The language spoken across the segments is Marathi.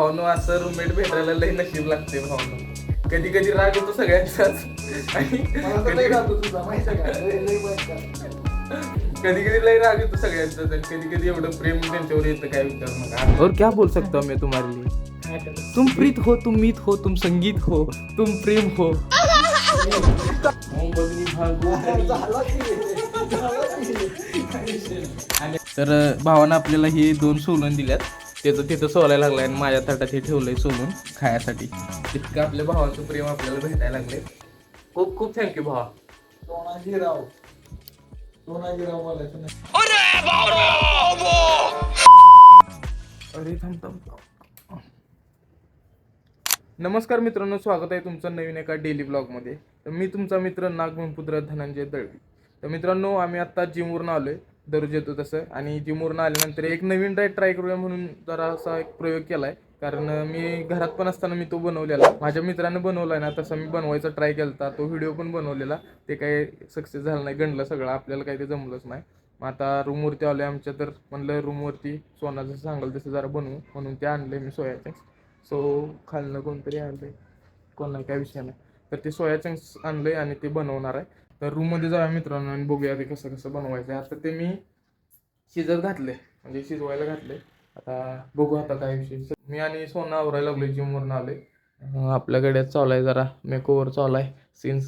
भावनो असं रूममेट भेटायला लई नशीब लागते भावनो. कधी कधी राग येतो सगळ्यांचाच. आणि मला तर कधी. कधी कधी लई राग येतो सगळ्यांचाच आणि कधी कधी एवढं प्रेम त्यांच्यावर येतं काय विचार नका. और क्या बोल सकता हूँ मैं तुम्हारे लिए? तुम प्रीत हो तुम मीत हो तुम संगीत हो तुम प्रेम हो. तर भावानं आपल्याला हे दोन सोलून दिल्यात. त्याचं तिथं सोलायला लागलाय आणि माझ्या ताटात हे ठेवलंय सोलून खाण्यासाठी. तितकं आपल्या भावाचं प्रेम आपल्याला भेटायला लागले खूप खूप थँक्यू भावा. सोनाजीराव. सोनाजीराव बोलायचं अरे थांब थांब थांब. नमस्कार मित्रांनो स्वागत आहे तुमचं नवीन एका डेली ब्लॉगमध्ये तर मी तुमचा मित्र नागमपुत्र धनंजय दळवी. तर मित्रांनो आम्ही आत्ता जिमवरून आलोय. दर्ज येतो तसं. आणि जी मुरणं आल्यानंतर एक नवीन डाएट ट्राय करूया म्हणून जरा असा एक प्रयोग केलाय. कारण मी घरात पण असताना मी तो बनवलेला. माझ्या मित्रानं बनवलाय ना तसा मी बनवायचा ट्राय केला तो व्हिडिओ पण बनवलेला. ते काही सक्सेस झालं नाही. गणलं सगळं. आपल्याला काही ते जमलंच नाही. मग आता रूमवरती आलोय आमच्या तर म्हणलं रूमवरती सोना जसं सांगाल तसं जरा बनवू. म्हणून ते आणलंय मी सोया चंक्स सो खालनं कोणतरी आणलंय. आहे नाही काय विषय नाही. तर ते सोया चंक्स आणलंय आणि ते बनवणार आहे. तर रूममध्ये जाऊया मित्रांनो आणि बघूया ते कसं कसं बनवायचं आहे आता ते मी शिजत घातले म्हणजे शिजवायला घातले आता बघू आता काय विषय. मी आणि सोना आवरायला लागलो जिमवरून आले आपल्याकडे चालू आहे जरा. मेकओवर चालू आहे सिन्स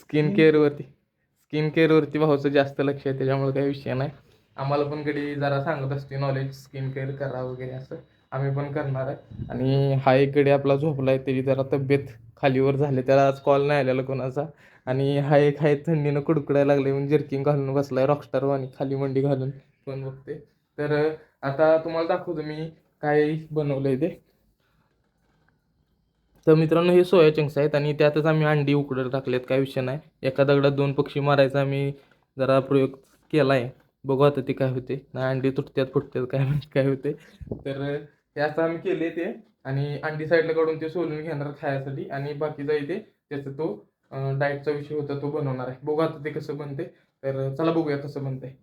स्किन केअरवरती स्किन केअरवरती भाऊचं जास्त लक्ष आहे त्याच्यामुळे काही विषय नाही. आम्हाला पण कधी जरा सांगत असते नॉलेज स्किन केअर करा वगैरे असं. आम्ही पण करणार आहे. आणि हा एक आपला झोपला आहे त्याची जरा तब्येत खालीवर झाली. त्याला आज कॉल नाही आलेला कोणाचा. आणि हा एक आहे थंडीनं कुडकुडायला लागले म्हणून जर्किंग घालून बसलाय रॉकस्टार आणि खाली मंडी घालून पण बघते. तर आता तुम्हाला दाखवतो मी काय बनवलंय ते. तर मित्रांनो हे सोया चंक्स आहेत आणि त्यातच आम्ही अंडी उकडत टाकलेत काय विषय नाही. एका दगडात दोन पक्षी मारायचा आम्ही जरा प्रयोग केला आहे बघू आता ते काय होते. नाही अंडी तुटत्यात फुटतात काय माहिती काय होते. तर हे असं आम्ही केले ते. आणि अंडी साईडला काढून ते सोलून घेणार खायसाठी. आणि बाकीचा इथे त्याचा तो डाएटचा विषय होता तो बनवणार आहे. बघू आता ते कसं बनते तर चला बघूया कसं बनते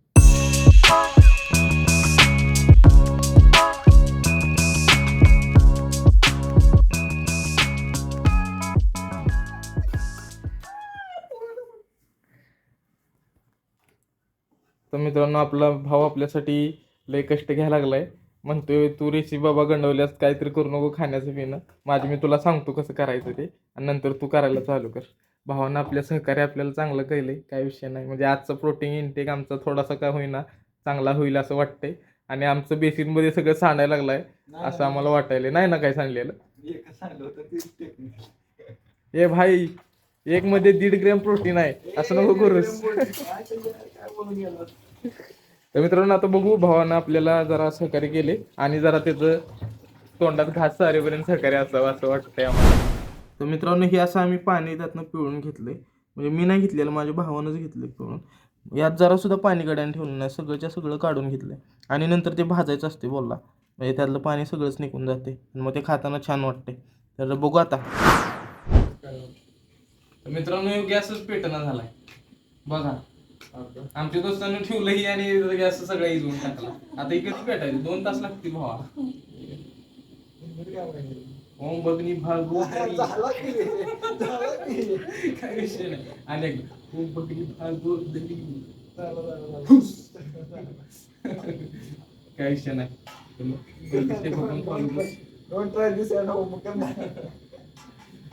तर मित्रांनो आपला भाऊ आपल्यासाठी लय कष्ट घ्यायला लागलाय. म्हणतोय तू रेसिपी बाबा गंडवल्यास काहीतरी करू नको खाण्याचं पिणं. माझी मी तुला सांगतो कसं करायचं ते. आणि नंतर तू करायला चालू कर. भावानं आपल्या सहकार्य आपल्याला चांगलं केलंय काय विषय नाही. म्हणजे आजचं प्रोटीन इनटेक आमचा थोडासा काय होईना चांगला होईल असं वाटतंय. आणि आमचं बेसिनमध्ये सगळं सांडायला लागलाय असं आम्हाला वाटायला नाही ना काय सांगलेलं. ए भाई एक मध्ये दीड ग्रॅम प्रोटीन आहे. असं नको करूस. केलं? तर मित्रांनो आता बघू भावानं आपल्याला जरा सहकार्य केले आणि जरा त्याचं तोंडात घास सारेपर्यंत सहकार्य असावं असं वाटतंय आम्हाला. तर मित्रांनो हे असं आम्ही पाणी त्यातनं पिळून घेतले म्हणजे मी नाही घेतलेलं माझ्या भावानंच घेतले पिळून. यात जरासुद्धा पाणी गड्याने ठेवलं नाही सगळंच्या सगळं काढून घेतलं आणि नंतर ते भाजायचं असते बोलला. म्हणजे त्यातलं पाणी सगळंच निघून जाते आणि मग ते खाताना छान वाटते तर बघू आता. मित्रांनो गॅसच पेटना झालाय. बघा. आमच्या दोस्तांनी ठेवलंही आणि गॅस सगळं इजवून टाकला. आता इकडे पेटायचं. दोन तास लागतील भावा. ओम बघणी भागो काय विषय नाही. आणि ओम बघणी भागो. काय विषय नाही. home. मग काय?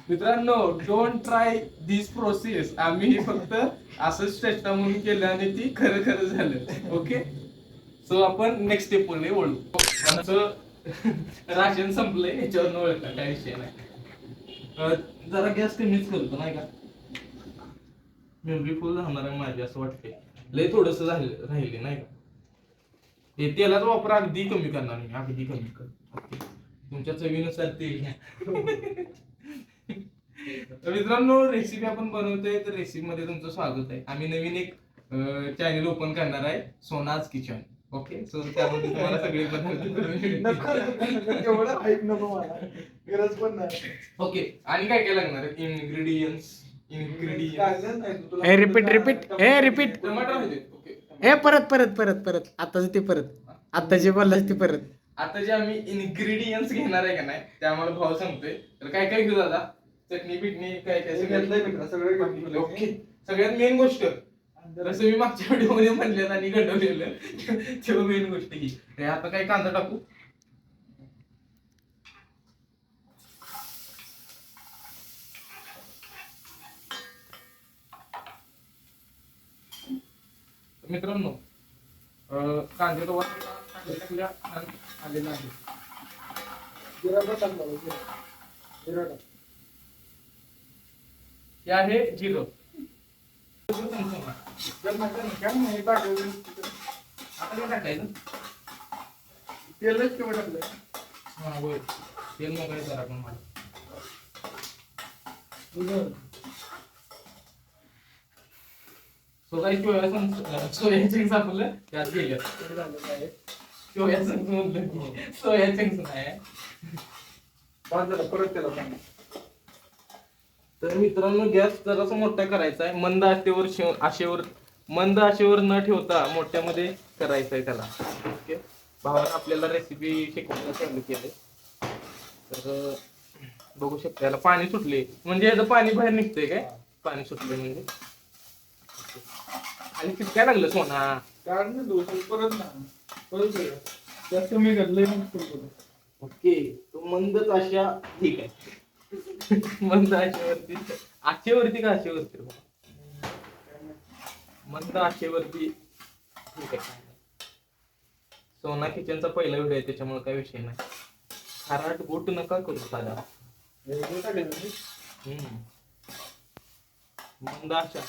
मित्रांनो डोंट ट्राय दिस प्रोसेस आम्ही हे फक्त असंच चेष्टा म्हणून केलं आणि ती खरं खरं झालं. ओके सो आपण नेक्स्ट स्टेप वळू. आमचं राशन संपलंय याच्यावर ओळखा काय विषय नाही. जरा गॅस कमीच करतो नाही का? मेमरी फुल राहणार आहे माझी असं वाटते लय थोडस झालं राहिले नाही का? हे तेलाचा वापर अगदी कमी करणार मी अगदी कमी कर. तुमच्या चवीनुसार तेल घ्या. तर मित्रांनो रेसिपी आपण बनवतोय तर रेसिपी मध्ये तुमचं स्वागत आहे. आम्ही नवीन एक चॅनल ओपन करणार आहे सोनाज किचन ओके सो त्यामध्ये तुम्हाला सगळे पदार्थ करून नको. एवढं मला. गरज पण नाही. ओके आणि काय काय लागणार? आहे इन्ग्रेडियंट्स. ए रिपीट रिपीट ए रिपीट टमाटर होते. ओके. ए परत परत परत परत. आताच ते परत. आता जे बोललास ते परत. आता जे आम्ही इन्ग्रेडियंट्स घेणार आहे का नाही ते आम्हाला भाव सांगतोय. तर काय काय घेऊ दादा? चटणी बिटणी काय काय. ओके. सगळ्यात मेन गोष्ट. जसं मी मागच्या व्हिडिओमध्ये म्हणलं आणि घडवलेलं. तेव्हा मेन गोष्ट ही. आता काय कांदा टाकू? मित्रांनो अं, कांद्याचा वास कांदे टाकल्या आलेला आहे. जिरा हे आहे जिरं जर नका ना, काय नाही, टाकायचं. आता काय टाकायचं तेलच केवढं टाकलंय हा होय तेल मोकळे जरा पण मला सो सोया संग आपलं त्यात गेल्या ते झालं काय. सोया म्हणलं सोया नाही झालं, परत त्याला सांग. तर मित्रांनो गॅस जरासा मोठा करायचा आहे. मंद आशेवर शिव आशेवर मंद आशेवर न ठेवता मोठ्यामध्ये करायचं आहे त्याला. ओके? भावानं आपल्याला रेसिपी शिकवायला चालू केले तर बघू शकता याला पाणी सुटले. म्हणजे याचं पाणी बाहेर निघतंय काय? पाणी सुटले म्हणजे. आणि किती काय लागलं सोना? परत ना. परत. जास्त मी. ओके. तो मंदच आशा ठीक आहे. मंद आशेवरती. आशेवरती का आशेवरती? मंद आशेवरती. ठीक आहे सोना किचनचा पहिला व्हिडिओ आहे त्याच्यामुळे काही विषय नाही. खाराट गोट नका करू साधा हम्म. मंद आशा.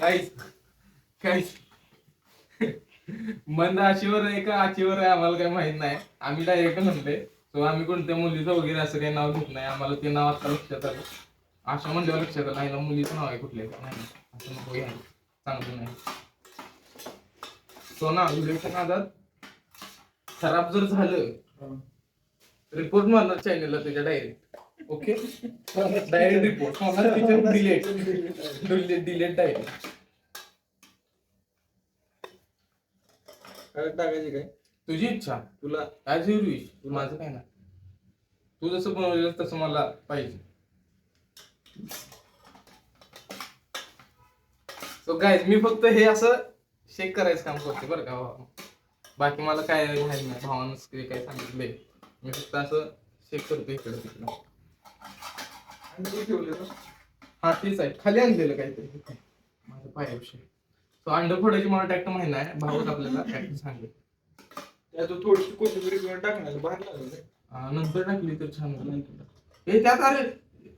काहीच काहीच मंद आशेवर आहे का आशेवर आहे आम्हाला काही माहीत नाही. आम्ही डायरेक्ट म्हणले सो आम्ही कोणत्या मुलीचं वगैरे असं काही नाव घेत नाही. आम्हाला ते नाव आता लक्षात आलं. आशा म्हणल्यावर लक्षात आलं. नाही ना मुलीचं नाव आहे कुठले? नाही असं नको घ्या. चांगलं नाही. सो ना व्हिडिओच्या नादात खराब जर झालं रिपोर्ट मारणार चॅनेलला त्याच्या डायरेक्ट ओके डायरेक्ट रिपोर्ट होणार तिथे डिलेट डिलेट डायरेक्ट टाकायची काय? तुझी इच्छा तुला ऍज युअर विश माझं काय ना? तू जसं बनवलेलं तसं मला पाहिजे. सो गाय मी फक्त हे असं शेक करायचं काम करते बरं का. बाकी मला काय माहिती नाही भावानं ते काय सांगितलंय. मी फक्त असं शेक करतो इकडे तिकडे. हा तेच आहे. खाली आणलेलं काहीतरी. माझ्या पायाविषयी. सो अंड फोडायची मला टॅक्ट माहिती नाही भाऊच आपल्याला टॅक्ट सांगेल. त्यात थोडीशी कोथिंबीर बिर टाकणार बाहेर लागलं नंतर टाकली तर छान होईल. हे त्यात अरे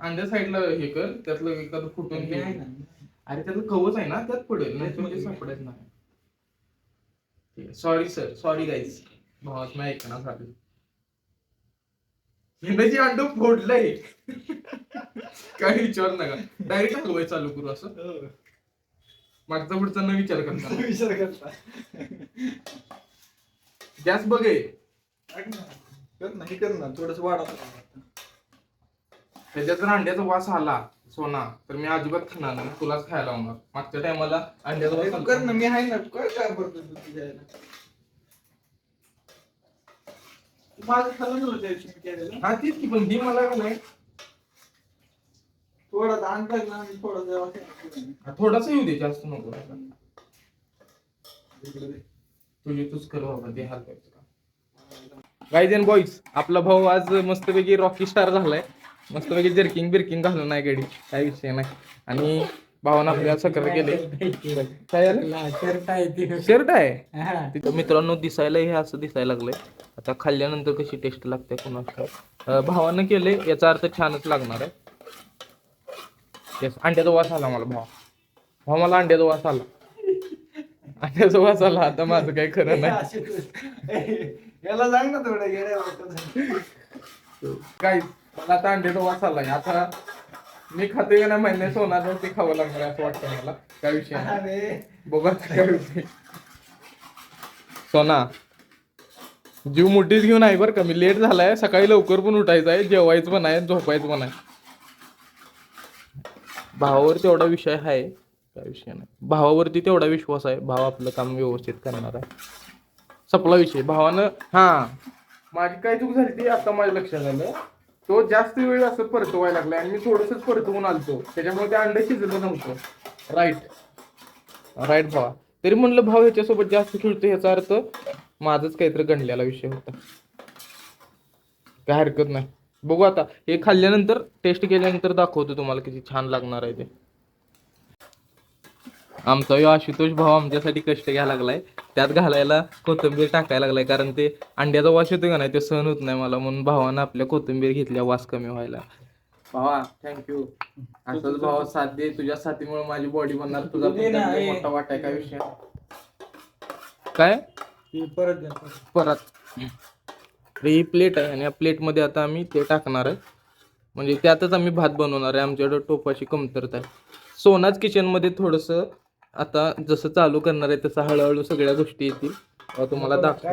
अंड्या साईडला हे कर त्यातलं एखादं फुटून घे. आहे ना. अरे त्याचं कवच आहे ना त्यात पडेल नाही म्हणजे सापडत नाही. सॉरी सर सॉरी गाईज भावात मी ऐकणार झालं हिंदाची अंड फोडलंय. काही विचार नका. डायरेक्ट हलवाय चालू करू असं. हो. मागचा पुढचा न विचार करता. विचार करता. गॅस बघे ना. कर ना हे कर ना थोडस वाढा त्याच्यात जर अंड्याचा वास आला सोना तर मी अजिबात खाणार नाही तुलाच खायला लावणार मागच्या टायमाला अंड्याचा वास कर ना. मी आहे ना काय काय करतो तू तुझ्या? तू माझं खाल्लं नव्हतं त्या दिवशी मी केलेलं. हा तीच की पण ही मला का नाही थोडा दान टाकला आणि हा, थोडासा येऊ दे जास्त नको इकडे दे. तुझी तूच कर बाबा गाईज अँड बॉईज आपला भाऊ आज मस्तपैकी रॉकी स्टार झालाय. मस्तपैकी जर्किंग बिर्किंग घालून नाही गाडी काही विषय नाही. आणि भावानं आपल्याला सकर केले काय झालं? शर्ट आहे तिथं मित्रांनो दिसायला हे असं दिसायला लागलंय. आता खाल्ल्यानंतर कशी टेस्ट लागते कोणाला भावानं केले याचा अर्थ छानच लागणार आहे. येस अंड्याचा वास आला मला भाव. भाव मला अंड्याचा वास आला. अंड्याचा वास आला आता माझं काही खरं नाही. तू- याला सांग ना थोडं वाटत काय मला आता अंड्याचा वास आलाय आता मी खाते का नाही महिने सोनाचं ते खावं लागणार असं वाटतं मला. काय विषय बघू काय विषय सोना जीव मोठीच घेऊन आहे बरं का. मी लेट झालाय. सकाळी लवकर पण उठायचं आहे. जेवायचं पण आहे झोपायचं पण आहे. भावावर तेवढा विषय आहे. काय विषय नाही. भावावरती तेवढा विश्वास आहे. भाव आपलं काम व्यवस्थित करणार आहे. सपला विषय. भावानं हा. माझी काय चूक झाली ती आता माझ्या लक्षात आलं. तो जास्त वेळ असं परतवायला लागला आणि मी थोडंसंच परतवून आलतो. त्याच्यामुळे ते अंड शिजलं नव्हतं. राईट राईट भावा. तरी म्हणलं भाव ह्याच्यासोबत जास्त खेळतो ह्याचा अर्थ माझंच काहीतरी गणलेला विषय होता. काय हरकत नाही. बघू आता. हे खाल्ल्यानंतर टेस्ट केल्यानंतर दाखवतो तुम्हाला किती छान लागणार आहे ते. आमचा यो आशुतोष भाऊ आमच्यासाठी कष्ट घ्यायला लागलाय. त्यात घालायला कोथिंबीर टाकायला लागलाय कारण ते अंड्याचा वास येतो का नाही ते सहन होत नाही मला म्हणून भावानं आपल्या कोथिंबीर घेतल्या वास कमी व्हायला. भावा थँक्यू असंच भावा साथ दे तुझ्या साथीमुळे माझी बॉडी बनणार तुझा. मोठा वाटा आहे काय विषय? काय? परत परत. ही प्लेट आहे आणि या प्लेटमध्ये आता आम्ही ते टाकणार आहे. म्हणजे त्यातच आम्ही भात बनवणार आहे आमच्याकडं टोपाची कमतरता आहे. सोनाच किचनमध्ये थोडंसं आता जसं चालू करणार आहे तसं हळूहळू सगळ्या गोष्टी येतील. तुम्हाला दाखवतो.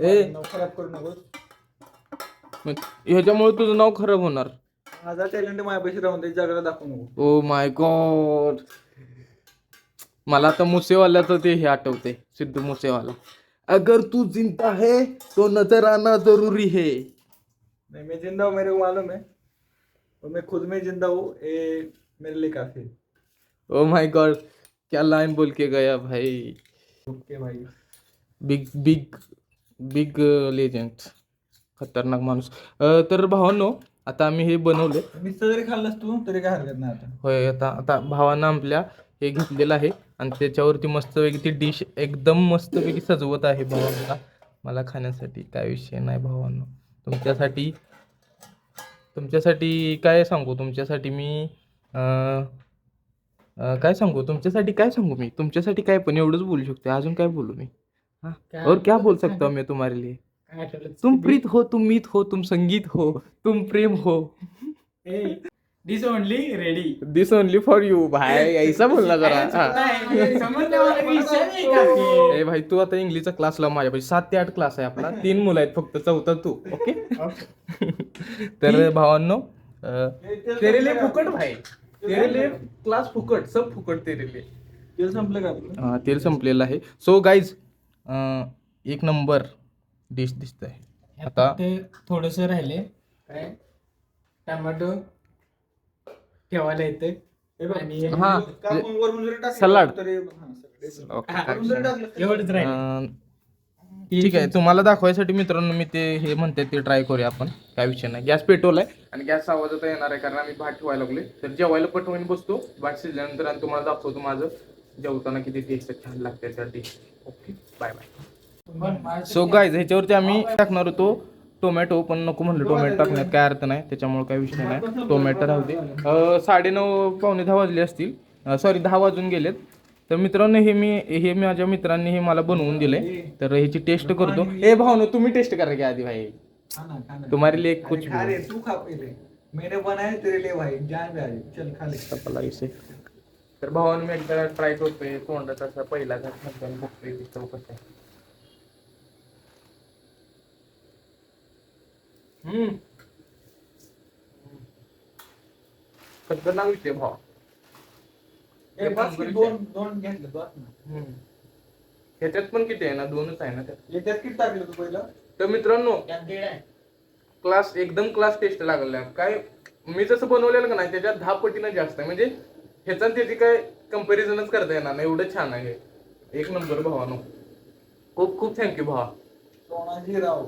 ए. माझं ह्याच्यामुळे तुझं नाव खराब होणार. माझा टॅलेंट माझ्यापाशी राहून जगाला दाखवू नको. Oh my god. मला आता मुसेवाल्याचं ते हे आठवते सिद्धू मुसेवाला. अगर तू जिंदा है तो नजर आना जरुरी है. नहीं मैं जिंदा हूँ मेरे को मालूम है. और मैं खुद में जिंदा हूँ ये मेरे लिए काफी है. ओ माय गॉड क्या लाइन बोल के गया भाई? ओके भाई। बिग बिग बिग लेजेंड खतरनाक माणूस. अं, तर भावांनो आता आम्ही हे बनवले. नुसतं जरी खाल्लंस तू? तरी काय हरकत नाही आता. होय आता आता भावानं आपल्या हे घेतलेलं आहे. आणि त्याच्यावरती मस्तपैकी ती डिश एकदम मस्तपैकी सजवत आहे भावांना मला खाण्यासाठी काय विषय नाही भावांनो. तुमच्यासाठी तुमच्यासाठी काय सांगू? तुमच्यासाठी मी अं, अं, काय सांगू? तुमच्यासाठी काय सांगू मी? तुमच्यासाठी काय पण एवढंच बोलू शकते. अजून काय बोलू मी? हाँ और क्या बोल सकता हूँ मैं? तुम्हारे लिए? तुम प्रीत हो तुम मीत हो तुम संगीत हो तुम प्रेम हो। This only ready this only for you भाई ऐसा बोलना जरा हा. ए भाई तू आता इंग्लिशचा क्लास लाव माझ्यापाशी सात ते आठ क्लास आहे आपला. तीन मुलं आहेत फक्त चौथा तू ओके? तर भावांनो अं, तेरे लिए फुकट भाई. तेरे लिए क्लास फुकट सब फुकट तेरे लिए तेल संपलं का आपलं? अं, तेल संपलेलं आहे. सो गाईज एक नंबर डिश दिसत आहे आता थोडस राहिले. काय? टमाटो ठेवायला येते. हे बघ, आणि हा, कापून वरून जरी टाकलं सलाड. तरी हा, सगळे. ओके, काय? वरून जरी विषय टाकलं तरी- एवढंच राहिले. अं, ठीक आहे तुम्हाला दाखवायसाठी मित्रांनो मी ते हे म्हणते ते ट्राय करूया आपण. काय विषय नाही. गॅस पेटवलाय आणि गॅस आवाज आता येणार आहे कारण आम्ही भात ठेवायला लागले तर जेवायला पटवून बसतो. भात शिजल्यानंतर आणि तुम्हाला दाखवतो माझं जेवताना किती टेस्ट छान लागते त्या dish okay bye bye so guys ह्याच्यावरती आम्ही टाकणार होतो टोमॅटो पण नको म्हणलं टोमॅटो टाकण्यात. काय अर्थ नाही. त्याच्यामुळे काय विषय नाही. टोमॅटो राहू दे. साडेनऊ पावणे दहा वाजले असतील. सॉरी दहा वाजून गेलेत. तर मित्रांनो हे मी हे माझ्या मित्रांनी हे मला बनवून दिले. तर ह्याची टेस्ट करतो. ए भावनो तुम्ही टेस्ट करा की आधी भाई. तुम्हारे लिए अरे कुछ खा तू खा पहिले. मैंने बनाया तेरे लिए भाई. जान जा. चल खा ले. संपला विषय तर भावानं मी एकदा ट्राय करतोय तोंडात असा पहिला घात नंतर बघतोय ती चव कसं आहे. हम्म. खतरनाक विषय भावा ए, बस की दोन दोन घेतले बस ना. हम्म. ह्याच्यात पण किती आहे ना? दोनच आहे ना त्यात? याच्यात किती टाकलं तू पहिलं? तर मित्रांनो क्लास एकदम क्लास टेस्ट लागलेला काय मी जसं बनवलेलं का नाही त्याच्यात दहा पटीनं जास्त आहे. म्हणजे ह्याचा आणि त्याची काय कम्पॅरिझनच करता येणार नाही. एवढं छान आहे एक नंबर भावानो. खूप खूप थँक्यू भावा. सोनाजीराव.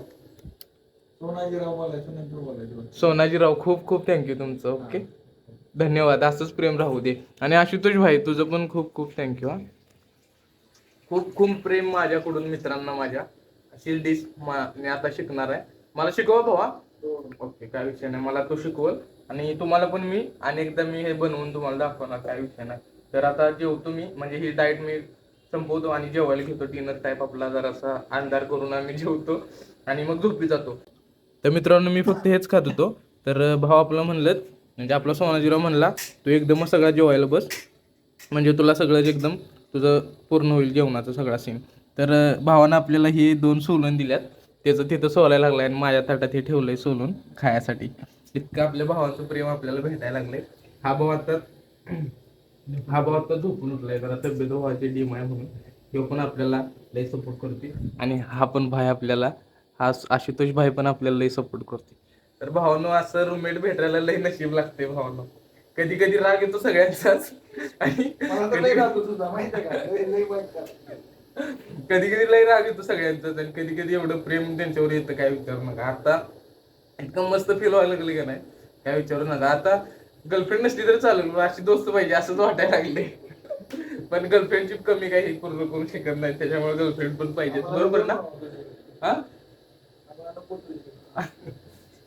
सोनाजीराव बोलायचं नंतर बोलायचं. सोनाजीराव खूप खूप थँक्यू तुमचं. ओके धन्यवाद असंच प्रेम राहू दे. आणि आशुतोष भाई तुझं पण खूप खूप थँक्यू हा. खूप खूप प्रेम माझ्याकडून मित्रांना माझ्या. अशी डिश मी आता शिकणार आहे. मला शिकवा भावा ओके काय विषय नाही. मला तो शिकवल. आणि तुम्हाला पण मी अनेकदा मी हे बनवून तुम्हाला दाखवणार काय विषय नाही. तर आता जेवतो मी. म्हणजे ही डाएट मी संपवतो आणि जेवायला घेतो. डिनर टाईप आपला जरासा अंधार करून आम्ही जेवतो. आणि मग झोपी जातो. तर मित्रांनो मी फक्त हेच खात होतो. तर भाव आपलं म्हणलं म्हणजे आपला सोनाजीराव म्हणला तू एकदमच सगळा जेवायला बस. म्हणजे तुला सगळंच एकदम तुझं पूर्ण होईल जेवणाचं सगळा सीन तर भावानं आपल्याला हे दोन सोलून दिल्यात. त्याचं तिथं सोलायला लागलं आणि माझ्या ताटात हे ठेवलंय सोलून खायासाठी. इतकं आपल्या भावाचं प्रेम आपल्याला भेटायला लागलंय. हा भाव आता हा भाव आता झोपून उठलाय. जरा तब्येत व्हायची डीम आहे म्हणून. तो पण आपल्याला लई सपोर्ट करते आणि हा पण भाई आपल्याला हा आशुतोष भाई पण आपल्याला लई सपोर्ट करते तर भावानो असं रूममेट भेटायला लई नशीब लागते भावानो कधी कधी राग येतो सगळ्यांचाच. आणि? कधी कधी लई राग येतो सगळ्यांचाच आणि कधी कधी एवढं प्रेम त्यांच्यावर येतं काय विचारू नका. आता इतकं मस्त फील व्हायला लागलं का नाही? काय विचारू नका. आता गर्लफ्रेंड नसली तर चालेल अशी दोस्त पाहिजे असंच वाटायला लागले पण गर्लफ्रेंडची कमी काही पूर्ण करू शकत नाही त्याच्यामुळे गर्लफ्रेंड पण पाहिजे बरोबर ना? हा.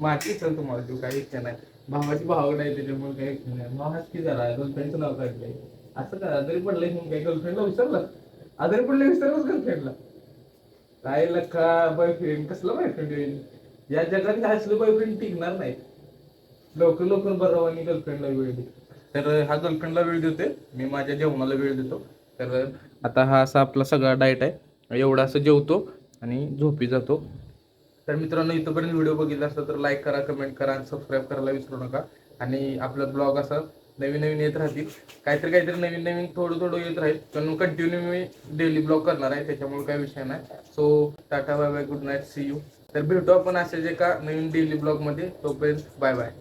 माझी इच्छा तुम्हाला देऊ काही इच्छा नाही. भावाची भावड आहे त्याच्यामुळे काही इच्छा नाही. भावाच की झाला? गर्लफ्रेंडचं नाव काढलंय असं करा आजारी पडलंय म्हणून काय गर्लफ्रेंडला विसरला? आजारी पडले विसरलंच गर्लफ्रेंडला काय लखा बॉयफ्रेंड कसला बॉयफ्रेंड होईल या जगात हे असलं बॉयफ्रेंड टिकणार नाही. लवकर लवकर बरं आणि गर्लफ्रेंडला वेळ दे. तर हा गर्लफ्रेंडला वेळ देतोय. मी माझ्या जेवणाला वेळ देतो. तर आता हा असा आपला सगळा डाएट आहे. एवढा असं जेवतो आणि झोपी जातो. तर मित्रांनो इथंपर्यंत व्हिडिओ बघितला असता तर लाईक करा कमेंट करा आणि सबस्क्राईब करायला विसरू नका. आणि आपला ब्लॉग असा नवीन नवीन येत राहतील. काहीतरी काहीतरी नवीन नवीन थोडं थोडं येत राहील. पण कंटिन्यू मी डेली ब्लॉग करणार आहे त्याच्यामुळे काही विषय नाही. So tata bye bye good night see you तर भेटू आपण अशाच एका नवीन डेली ब्लॉगमध्ये तोपर्यंत बाय बाय